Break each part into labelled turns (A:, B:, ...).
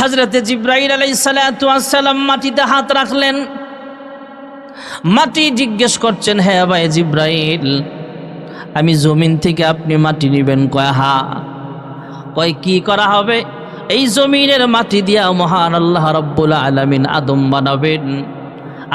A: হাজরতে জিব্রাইল আলাই সালাম মাটিতে হাত রাখলেন। মাটি জিজ্ঞেস করছেন হ্যাঁ ভাই জিব্রাইল, আমি জমিন থেকে আপনি মাটি নেবেন কয়, হা। কয়, কি করা হবে? এই জমিনের মাটি দিয়া মহান আল্লাহ রব্বুল আলামিন আদম বানাবেন।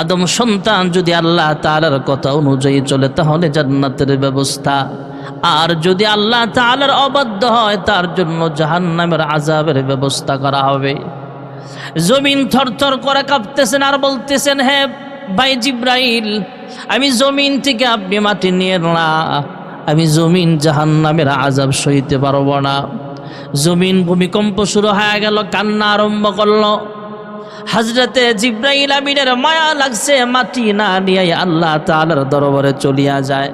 A: আদম সন্তান যদি আল্লাহ তাআলার কথা অনুযায়ী চলে, তাহলে জান্নাতের ব্যবস্থা। আর যদি আল্লাহ তাআলার অবাধ্য হয়, তার জন্য জাহান্নামের আজাবের ব্যবস্থা করা হবে। জমিন থরথর করে কাঁপতেছেন আর বলতেছেন হ্যাঁ ভাই জিব্রাইল, আমি জমিন থেকে আপনি মাটি নিয়ে না। আমি জমিন জাহান্নামের আজাব সইতে পারব না। জমিন ভূমিকম্প শুরু হয়ে গেল, কান্না আরম্ভ করল। হাজরতে জিব্রাইল আমিনের মায়া লাগছে, মাটি না নিয়ে আল্লাহ তাআলার দরবারে চলিয়া যায়।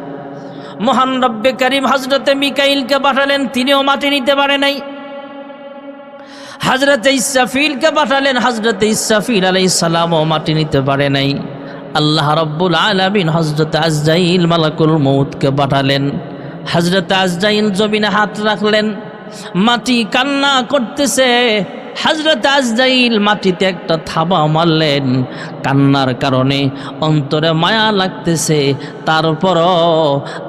A: মহান রব্বে করিম হজরতে মিকাইলকে পাঠালেন, তিনিও মাটি নিতে পারে নাই। হজরতে ইসাফিলকে পাঠালেন হজরতে ইসাফিল আলাই সালামও মাটি নিতে পারে নাই। আল্লাহ রব্বুল আলমিন হজরত আজজাইল মালাকুল মৌতকে পাঠালেন। হজরত আজজাইল জমিনে হাত রাখলেন, মাটি কান্না করতেছে। হজরত আজজাইল মাটিতে একটা থাবা মারলেন। কান্নার কারণে অন্তরে মায়া লাগতেছে। তারপরও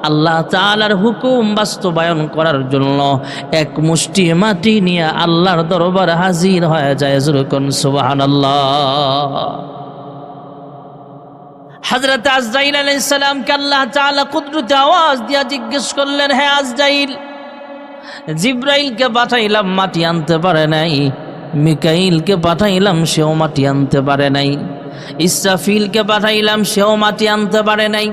A: আল্লাহ তাআলার হুকুম বাস্তবায়ন করার জন্য এক মুষ্টি মাটি নিয়ে আল্লাহর দরবার হাজির হয়ে যায়। যেরকম সুবাহান আল্লাহ হজরত আজরাইল আলাইসালামকে আল্লাহ তাআলা কুদরতে আওয়াজ দিয়া জিজ্ঞেস করলেন হ্যাঁ আজরাইল, জিব্রাইলকে পাঠাইলাম, মাটি আনতে পারে নাই। মিকাইলকে পাঠাইলাম, সেও মাটি আনতে পারে নাই। ইসরাফিলকে পাঠাইলাম, সেও মাটি আনতে পারে নাই।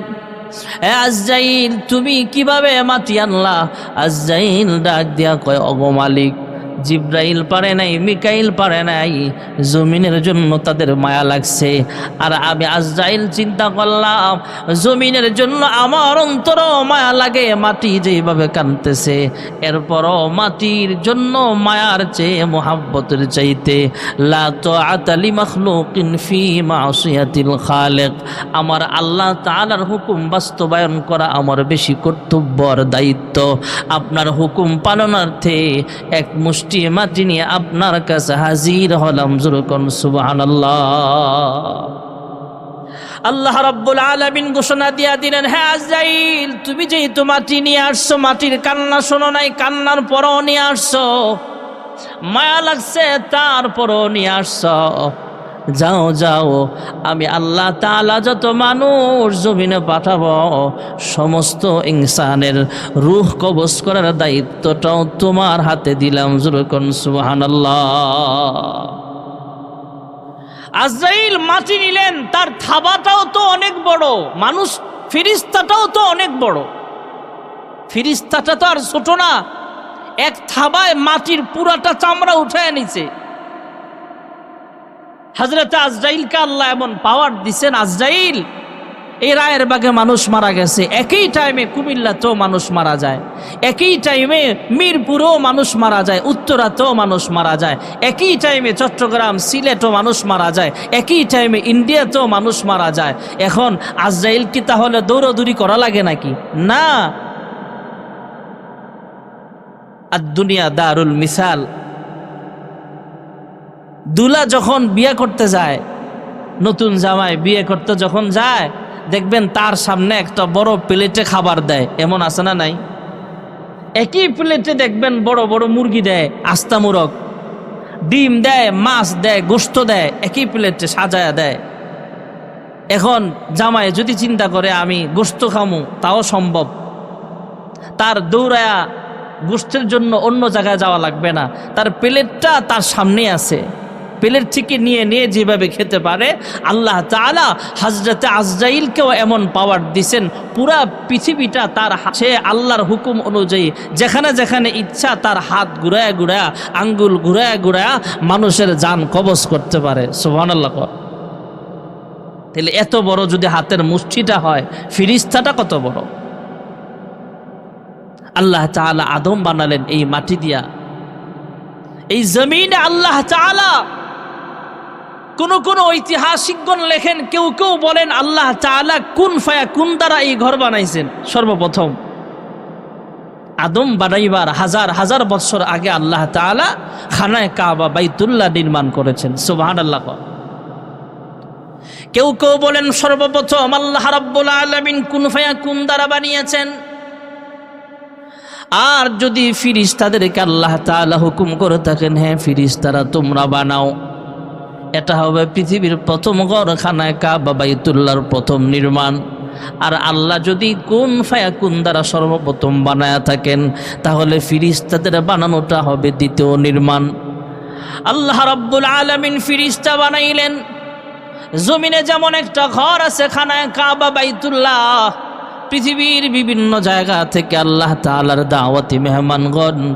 A: এ আজরাইল তুমি কীভাবে মাটি আনলা? আজাইল ডাক দিয়া কয়, অগো মালিক জিব্রাইল পারে নাই, মিকাইল পারে নাই, জমিনের জন্য তাদের মায়া লাগছে। আর আমি আজরাইল চিন্তা করলাম, জমিনের জন্য আমার অন্তর মায়া লাগে, মাটি যেভাবে কানতেছে এরপরও মাটির জন্য মায়ার চেয়ে মোহাব্বতের চাইতে। লা তো আতালি মখলুকিন ফি মাসিয়াতিল খালেক, আমার আল্লাহ তাআলার হুকুম বাস্তবায়ন করা আমার বেশি কর্তব্য আর দায়িত্ব। আপনার হুকুম পালনার্থে এক মুষ্টি মাটি নিয়ে আপনার কাছে হাজির হলাম জুরকন সুবাহান আল্লাহ রব্বুল আলামিন ঘোষণা দিয়া দিলেন, হে আজাইল, তুমি যেহেতু মাটি নিয়ে আসছো, মাটির কান্না শোনো নাই, কান্নার পরও নিয়ে আসছো, মায়া লাগছে, তারপরও নিয়ে আসছো। যাও যাও, আমি আল্লাহ তালা যত মানুষ জমিনে পাঠাবো, সমস্ত ইনসানের রুহ কবজ করার দায়িত্বটাও তোমার হাতে দিলাম জুরকন সুবহানাল্লাহ। আজরাইল মাটি নিলেন, তার থাবাটাও তো অনেক বড়, মানুষ ফিরিস্তাটাও তো অনেক বড়। ফিরিস্তাটা তো আর ছোট না, এক থাবায় মাটির পুরাটা চামড়া উঠায় নিছে। হাজরতে আজরাইলকে আল্লাহ এমন পাওয়ার দিছেন, আজরাইল? এই রায়ের বাগে মানুষ মারা গেছে। একই টাইমে কুমিল্লাতেও মানুষ মারা যায়। একই টাইমে মিরপুরেও মানুষ মারা যায়, উত্তরাতেও মানুষ মারা যায়। একই টাইমে চট্টগ্রাম, সিলেটও মানুষ মারা যায়। একই টাইমে ইন্ডিয়াতেও মানুষ মারা যায়। এখন আজরাইল কি তাহলে দৌড়দৌড়ি করা লাগে নাকি? না। আর দুনিয়া দারুল মিসাল। দুলা যখন বিয়ে করতে যায়, নতুন জামাই বিয়ে করতে যখন যায়, দেখবেন তার সামনে একটা বড় প্লেটে খাবার দেয়। এমন আছে না নাই? একই প্লেটে দেখবেন বড় বড় মুরগি দেয়, আস্তা মুরগ। ডিম দেয়, মাছ দেয়, গোস্ত দেয়, একই প্লেটে সাজায়া দেয়। এখন জামাই যদি চিন্তা করে, আমি গোস্ত খামু, তাও সম্ভব। তার দৌড়ায়া গোষ্ঠের জন্য অন্য জায়গায় যাওয়া লাগবে না। তার প্লেটটা তার সামনে আছে। প্লেট থেকে নিয়ে নিয়ে যেভাবে খেতে পারে, আল্লাহ তালা হাজরতে আজরাইলকেও এমন পাওয়ার দিছেন, পুরা পৃথিবীটা তার সে আল্লাহর হুকুম অনুযায়ী যেখানে যেখানে ইচ্ছা তার হাত ঘুরায় ঘুরায়, আঙ্গুল ঘুরায় ঘুরায় মানুষের যান কবজ করতে পারে সোহান আল্লাহ তাহলে এত বড় যদি হাতের মুষ্টিটা হয়, ফিরিস্তাটা কত বড়? আল্লাহ তাআলা আদম বানালেন এই মাটি দিয়া। এই জমিনে আল্লাহ তাআলা কোন কোন ঐতিহাসিকগণ লেখেন, কেউ কেউ বলেন, আল্লাহ তাআলা কোন ফায়া, কোন দ্বারা এই ঘর বানাইছেন? সর্বপ্রথম, আদম বানাইবার হাজার হাজার বছর আগে আল্লাহ তাআলা খানায় কাবা, বাইতুল্লাহ নির্মাণ করেছেন। সুবহান আল্লাহ কেউ কেউ বলেন, সর্বপ্রথম আল্লাহ রাব্বুল আলামিন কুন ফায়াকুন দ্বারা বানিয়েছেন? আর যদি ফিরিস তাদেরকে আল্লাহ তাআলা হুকুম করে থাকেন হ্যাঁ ফিরিস্তারা তোমরা বানাও। এটা হবে পৃথিবীর প্রথম ঘরখানায় কাবা বাইতুল্লাহর প্রথম নির্মাণ। আর আল্লাহ যদি কোন ফায়াকুন দ্বারা সর্বপ্রথম বানায়া থাকেন, তাহলে ফিরিস্তাদের বানানোটা হবে দ্বিতীয় নির্মাণ। আল্লাহ রাব্বুল আলামিন ফিরিস্তা বানাইলেন। জমিনে যেমন একটা ঘর আছে, খানায় কাবা, বাইতুল্লাহ, পৃথিবীর বিভিন্ন জায়গা থেকে আল্লাহ তাআলার দাওয়াতি মেহমানগণ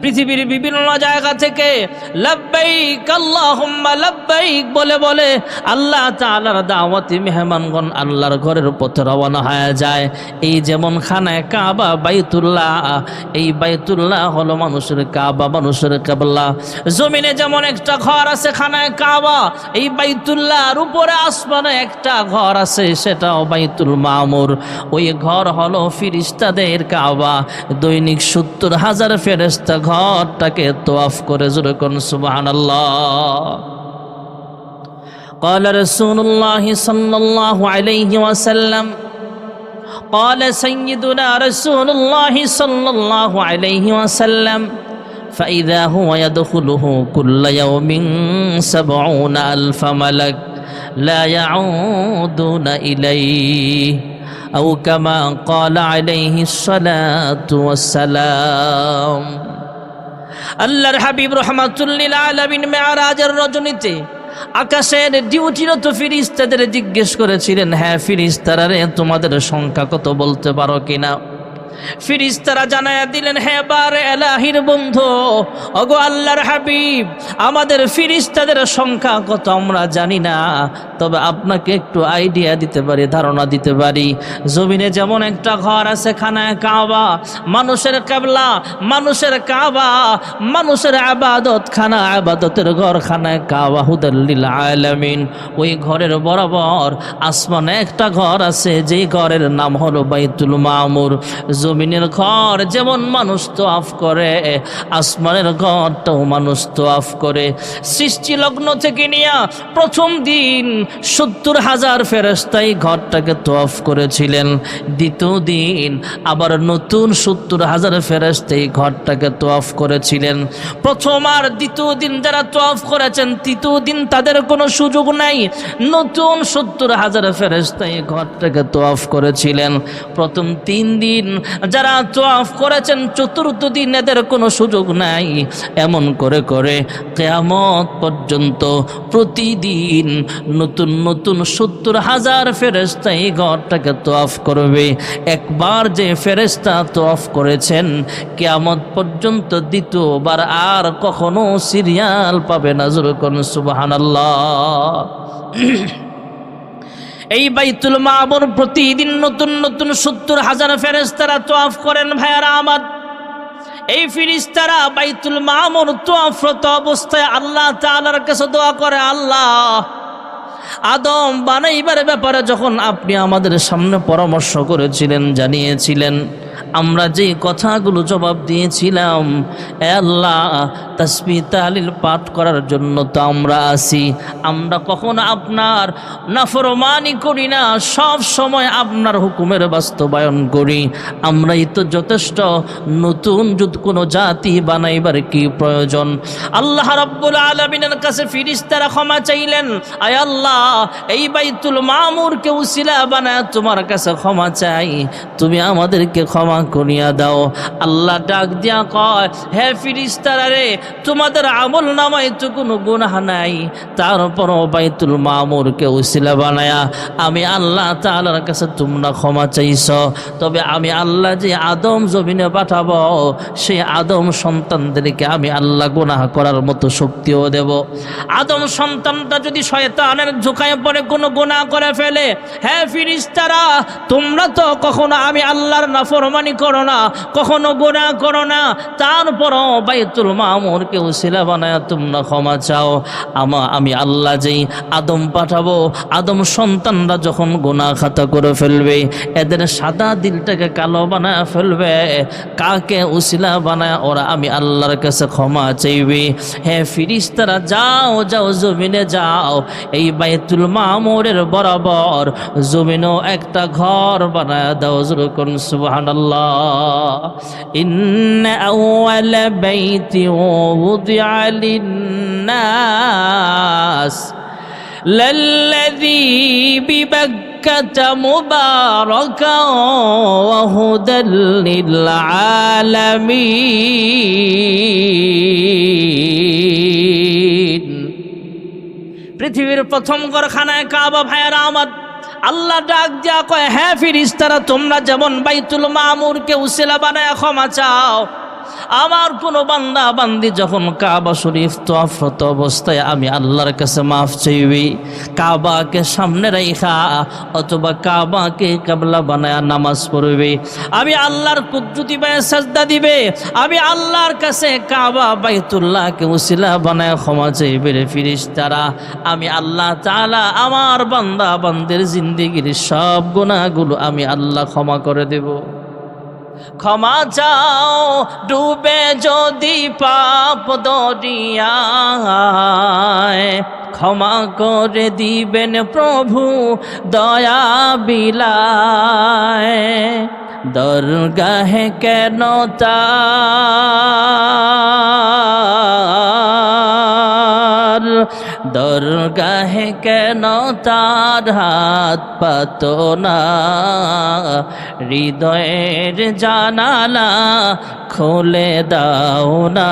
A: পৃথিবীর বিভিন্ন জায়গা থেকে বলে বলে আল্লাহ দাওয়াতি মেহমানগণ আল্লাহর ঘরের পথে রওনা হয়ে যায়। এই যেমন খানায় কাবা, বাইতুল্লাহ, এই বাইতুল্লাহ হলো মানুষের কাবা, মানুষের কাবলা। জমিনে যেমন একটা ঘর আছে খানায় কাবা, এই বাইতুল্লাহর উপরে আসমানে একটা ঘর আছে, সেটাও বাইতুল মামুর। ওই ঘর হলো ফিরিস্তাদের কাবা। দৈনিক সত্তর হাজার ফেরেস্তা ঘরটাকে তোয়াফ করে জোরে কোন সুবহানাল্লাহ قال رسول الله صلى الله عليه وسلم قال سيدنا رسول الله صلى الله عليه وسلم فإذا هو يدخله كل يوم سبعون ألف ملك لا يعودون إليه أو كما قال عليه الصلاة والسلام আল্লাহর হাবিব রহমাতুল্লিল আলমিন মেয়ারাজের রজনীতে আকাশের ডিউটিরত ফিরিস্তাদের জিজ্ঞেস করেছিলেন হ্যাঁ ফিরিস্তারা রে তোমাদের সংখ্যা কত বলতে পারো কিনা ফিরিস্তারা জানায়া দিলেন হ্যাঁ বার এলাহির বন্ধু, অগো আল্লাহর হাবিব, আমাদের ফিরিস্তাদের সংখ্যা কত আমরা জানি না। তবে আপনাকে একটু আইডিয়া দিতে পারি, ধারণা দিতে পারি। জমিনে যেমন একটা ঘর আছে, খানায় কাবা, মানুষের কাবলা, মানুষের কাবা, মানুষের আবাদত, খানা আবাদতের ঘর, খানায় কাবা হুদাল্লিল আলামিন। ওই ঘরের বরাবর আসমানে একটা ঘর আছে, যেই ঘরের নাম হলো বাইতুল মামুর। জমিনের ঘর যেমন মানুষ তো আফ করে, আসমানের ঘরটাও মানুষ তো আফ করে। সৃষ্টি লগ্ন থেকে নিয়ে প্রথম দিন সত্তর হাজার ফেরস্তাই ঘরটাকে তোয়াফ করেছিলেন। দ্বিতীয় দিন আবার নতুন সত্তর হাজার ফেরস্তাই ঘরটাকে তোয়াফ করেছিলেন। প্রথম আর দ্বিতীয় দিন যারা তোয়াফ করেছেন, তৃতীয় দিন তাদের কোনো সুযোগ নাই। নতুন সত্তর হাজার ফেরস্তাই ঘরটাকে তোয়াফ করেছিলেন। প্রথম তিন দিন যারা তোয়াফ করেছেন, চতুর্থ দিন এদের কোনো সুযোগ নাই। এমন করে করে কেয়ামত পর্যন্ত প্রতিদিন নতুন নতুন সত্তর হাজার ফেরেস্তা এই ঘরটাকে তোয়াফ করবে। একবার যে ফেরেস্তা তোয়াফ করেছেন, কেয়ামত পর্যন্ত দ্বিতীয়বার আর কখনো সিরিয়াল পাবে না যেরকম সুবাহান এই বাইতুল মাবর প্রতিদিন নতুন নতুন সত্তর হাজার ফেরেস্তারা তোয়াফ করেন ভাইয়ারা আমার। এই ফিরিস্তারা বাইতুল মামুর তোয়াফরত অবস্থায় আল্লাহ তালার কাছে দোয়া করে, আল্লাহ, আদম বানাইবার ব্যাপারে যখন আপনি আমাদের সামনে পরামর্শ করেছিলেন, জানিয়েছিলেন আমরা যে কথাগুলো জবাব দিয়েছিলাম আল্লাহ, তসবি তালিল পাঠ করার জন্য তো আমরা আসি আমরা কখনো আপনার নাফরমানি করি না, সব সময় আপনার হুকুমের বাস্তবায়ন করি। আমরাই তো যথেষ্ট, নতুন যদি কোনো জাতি বানাইবার কি প্রয়োজন? আল্লাহ রাব্বুল আলমিনের কাছে ফিরিস্তারা ক্ষমা চাইলেন, আয় আল্লাহ, এই বাইতুল মামুরকে উসিলা বানায় তোমার কাছে ক্ষমা চাই। তুমি আমাদেরকে ক্ষমা করিয়া দাও। আল্লাহ ডাক দিয়া কয়, হে ফিরিস্তারা রে, তোমাদের আমল নামায় তো কোনো গুনাহ নাই। তারপরও বাইতুল মামুরকে উসিলা বানায়া, আমি আল্লাহ তাআলার কাছে তোমরা ক্ষমা চাইছ। তবে আমি আল্লাহ যে আদম জমিনে পাঠাবো, সেই আদম সন্তানদেরকে আমি আল্লাহ গুনাহ করার মতো শক্তিও দেব। আদম সন্তানটা যদি শয়তানের ঝুঁকায় পরে কোনো গুনাহ করে ফেলে হ্যাঁ ফিরিস্তারা, তোমরা তো কখনো আমি আল্লাহর নাফরমানি নাফরমানি করো না, কখনো গোনা করো না। তারপরও বাইতুল মামুরকে উসিলা বানায় তোমরা ক্ষমা চাও। আমা, আমি আল্লাহ যেই আদম পাঠাবো, আদম সন্তানরা যখন গোনা খাতা করে ফেলবে, এদের সাদা দিলটাকে কালো বানায় ফেলবে, কাকে উসিলা বানায় ওরা আমি আল্লাহর কাছে ক্ষমা চাইবে। হ্যাঁ ফিরিস্তারা, যাও যাও, জমিনে যাও। এই বাইতুল মামুরের বরাবর জমিনও একটা ঘর বানায় দাও। যেরকম সুবহানাল্লাহ ইন্ন আউয়াল বাইতি উদিআ লিন-নাস للذي ببكة مباركا وهدى للعالمين পৃথিবীর প্রথম ঘরখানায় কাবা ভাইয়ারা আমার আল্লাহ ডাক দিয়া কয় হ্যাঁ ফিরিস্তারা তোমরা যেমন বাইতুল মামুরকে উসেলা বানায় ক্ষমা চাও আমার কোনো বান্দা বান্দি যখন কাবা শরীফ তোয়াফরত অবস্থায় আমি আল্লাহর কাছে মাফ চাইবি, কাবাকে সামনে রেখা অথবা কাবাকে কাবলা বানায় নামাজ পড়বে। আমি আল্লাহর কুদ্রুতি বায় সাজদা দিবে, আমি আল্লাহর কাছে কাবা বাইতুল্লাহকে উসিলা বানায় ক্ষমা চাইবে রে ফিরিস তারা আমি আল্লাহ তাআলা আমার বান্দা বান্দের জিন্দিগির সব গুণাগুলো আমি আল্লাহ ক্ষমা করে দেবো। ক্ষমা চাও, ডুবে যদি পাপ দরিয়ায়। ক্ষমা করে দিবেন প্রভু দয়া বিলায়। দরগাহে কেন তার দরগাহে কেন তার হাত পাত না? হৃদয়ের জানালা খোলে দাও না।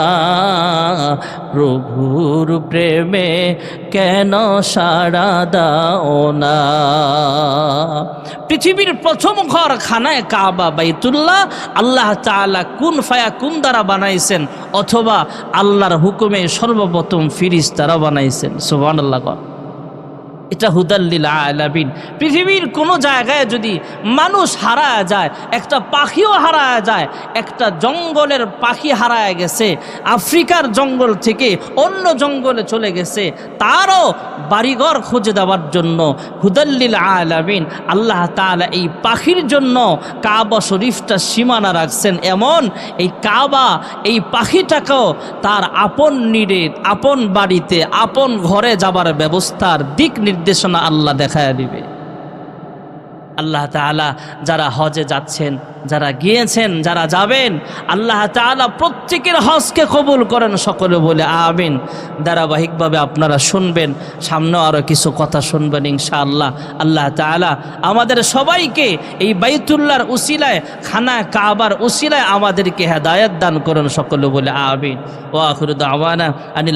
A: প্রভুর প্রেমে কেন সাড়া দাও না? পৃথিবীর প্রথম ঘর খানায় কাবা বাইতুল্লাহ আল্লাহ তালা কুন ফায়া কুন দ্বারা বানাইছেন? অথবা আল্লাহর হুকুমে সর্বপ্রথম ফিরিস তারা বানাইছেন? সুবহানাল্লাহ কর। এটা হুদাল্লিল আলামিন। পৃথিবীর কোনো জায়গায় যদি মানুষ হারায় যায়, একটা পাখিও হারায় যায়, একটা জঙ্গলের পাখি হারায় গেছে, আফ্রিকার জঙ্গল থেকে অন্য জঙ্গলে চলে গেছে, তারও বাড়িঘর খুঁজে দেওয়ার জন্য হুদাল্লিল আলামিন আল্লাহ তাআলা এই পাখির জন্য কাবা শরীফটা সীমানা রাখছেন। এমন এই কাবা, এই পাখিটাকেও তার আপন নিরে আপন বাড়িতে, আপন ঘরে যাবার ব্যবস্থার দিক নির্দেশনা আল্লাহ দেখায় দিবে। আল্লাহ তাআলা যারা হজে যাচ্ছেন, যারা গিয়েছেন, যারা যাবেন, আল্লাহ তাআলা প্রত্যেকের হজকে কবুল করেন সকলে বলে আমিন। ধারাবাহিকভাবে আপনারা শুনবেন সামনে আরও কিছু কথা শুনবেন ইনশাআল্লাহ। আল্লাহ তাআলা আমাদের সবাইকে এই বাইতুল্লাহর উসিলায়, খানা কাবার উসিলায় আমাদেরকে হেদায়ত দান করেন সকলে বলে আমিন। ও আখরুদ আওয়ানা আনিল